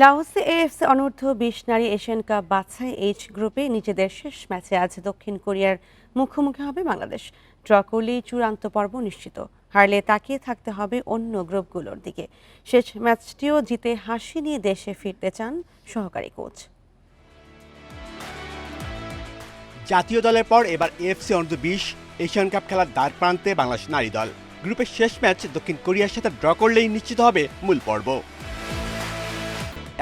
লাওসে AFC অনূর্ধ্ব বিশ নারী এশিয়ান কাপ বাছাই এইচ গ্রুপে নিজেদের শেষ ম্যাচে আজ দক্ষিণ কোরিয়ার মুখোমুখি হবে বাংলাদেশ। ড্র করলেই চূড়ান্ত পর্ব নিশ্চিত। হারলে তাকিয়ে থাকতে হবে অন্য গ্রুপগুলোর দিকে। শেষ ম্যাচটিও জিতে হাসি নিয়ে দেশে ফিরতে চান সহকারী কোচ। জাতীয় দলের পর এবার এএফসি অনূর্ধ্ব বিশ এশিয়ান কাপ খেলার দ্বার প্রান্তে বাংলাদেশ নারী দল। গ্রুপের শেষ ম্যাচ দক্ষিণ কোরিয়ার সাথে ড্র করলেই নিশ্চিত হবে মূল পর্ব।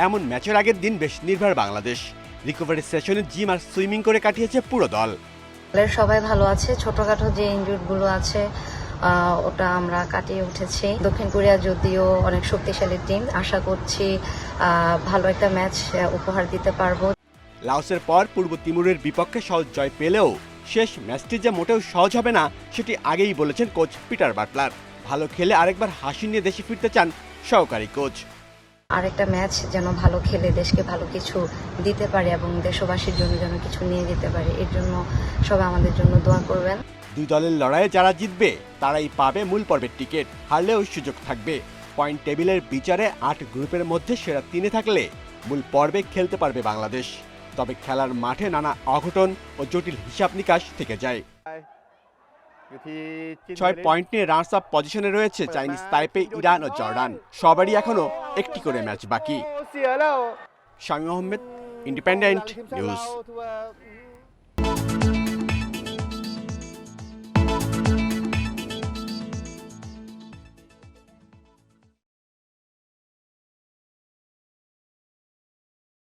এমন ম্যাচের আগের দিন বেশ নির্ভর বাংলাদেশ। রিকভারি সেশনে জিম আর সুইমিং করে কাটিয়েছে পুরো দল। দলের সবাই ভালো আছে ছোটখাটো যে ইনজুর্ডগুলো আছে ওটা আমরা কাটিয়ে উঠেছি। দক্ষিণ কোরিয়া যদিও অনেক শক্তিশালী টিম আশা করছি ভালো একটা ম্যাচ উপহার দিতে পারব। লাওসের পর পূর্ব তিমুরের বিপক্ষে সহজ জয় পেলেও শেষ ম্যাচটি যে মোটেও সহজ হবে না সেটি আগেই বলেছেন কোচ পিটার বাটলার ভালো খেলে আরেকবার হাসি নিয়ে দেশে ফিরতে চান সহকারী কোচ আরেকটা ম্যাচ যেন ভালো খেলে, দেশকে ভালো কিছু দিতে পারে এবং দেশবাসীর জন্য যেন কিছু নিয়ে যেতে পারে। এর জন্য সবাই আমাদের জন্য দোয়া করবেন। দুই দলের লড়াইয়ে যারা জিতবে, তারাই পাবে মূল পর্বের টিকিট। হারলেও সুযোগ থাকবে। পয়েন্ট টেবিলের বিচারে আট গ্রুপের মধ্যে সেরা তিনে থাকলে মূল পর্বে খেলতে পারবে বাংলাদেশ। তবে খেলার মাঠে নানা অঘটন ও জটিল হিসাব নিকাশ থেকে যায়। ছয় পয়েন্ট নিয়ে রানার্স আপ পজিশনে রয়েছে চাইনিজ তাইপে ইরান ও জর্ডান। সবারই এখনও একটি করে ম্যাচ বাকি। Shamim Ahmed independent news